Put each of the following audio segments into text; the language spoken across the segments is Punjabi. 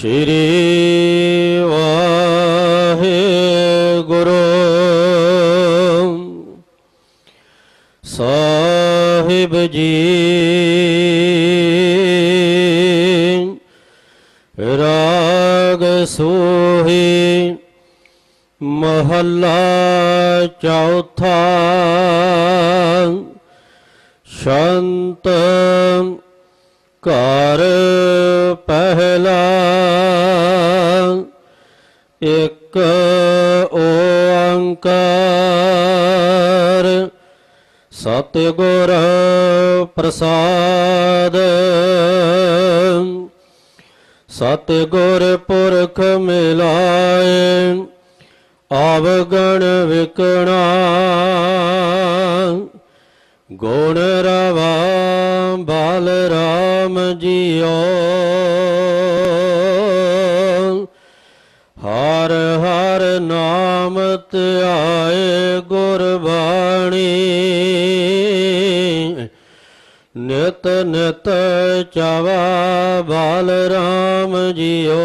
ਸ਼੍ਰੀ ਵਾਹਿਗੁਰੂ। ਸਾਹਿਬ ਜੀ ਰਾਗ ਸੋਹੀ ਮਹੱਲਾ ਚੌਥਾ ਸ਼ੰਤ ਘਰ ਪਹਿਲਾ ਇੱਕ ਓੰਕਾਰ। ਸਤਿਗੁਰ ਪ੍ਰਸਾਦ। ਸਤਿਗੁਰ ਪੁਰਖ ਮਿਲਾਏ, ਆਵਗਣ ਵਿਕਣਾ। ਗੁਣ ਰਵਾ ਬਾਲ ਰਾਮ ਜੀਓ। ਹਰ ਬਾਣੀ ਨਿਤ ਨਿਤ ਚਾਵਾ ਬਾਲ ਰਾਮ ਜੀਓ।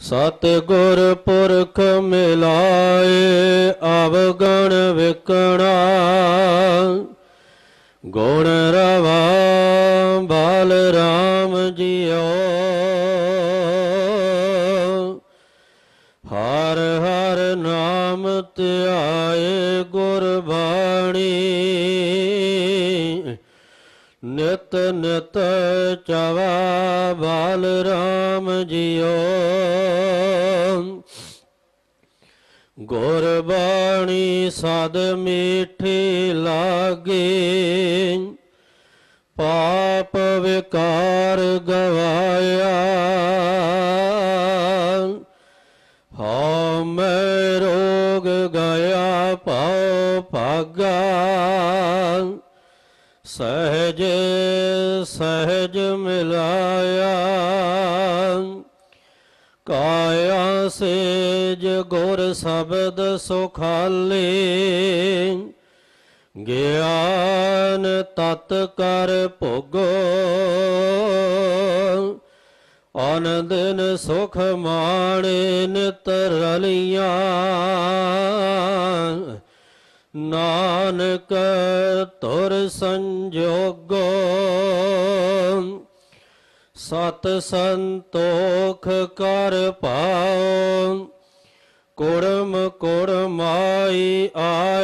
ਸਤਿਗੁਰ ਪੁਰਖ ਮਿਲਾਏ ਅਵਗਣ ਵਿਕਣਾ। ਗੁਣ ਰਵਾ ਬਾਲ ਰਾਮ ਜੀਓ। ਹਰ ਨਿਤ ਨਿਤ ਚਵਾ ਬਾਲ ਰਾਮ ਜੀਓ ਗੁਰ ਬਾਣੀ ਸਦ ਮੀਠੀ ਲਾਗੇ। ਪਾਪ ਵਿਕਾਰ ਗਵਾਇਆ। ਹਉ ਮੈਂ ਰੋਗ ਗਿਆ ਪਾਉ ਭਾਗਾ। ਸਹਜ ਸਹਜ ਮਿਲਾਇਆ। ਕਾਇਆ ਸੇਜ ਗੁਰ ਸ਼ਬਦ ਸੁਖਾਲੇ। ਗਿਆਨ ਤਤ ਕਰ ਭੋਗੋ। ਆਨੰਦਨ ਸੁਖ ਮਾਣੇ ਨਿਤ ਰਲੀਆਂ। ਨਾ ਨਾਨਕ ਤੁਰ ਸੰਜੋਗੋ ਸਤ ਸੰਤੋਖ ਕਰ ਪਾਉ ਕੁੜਮ ਕੁੜਮਾਈ ਆਏ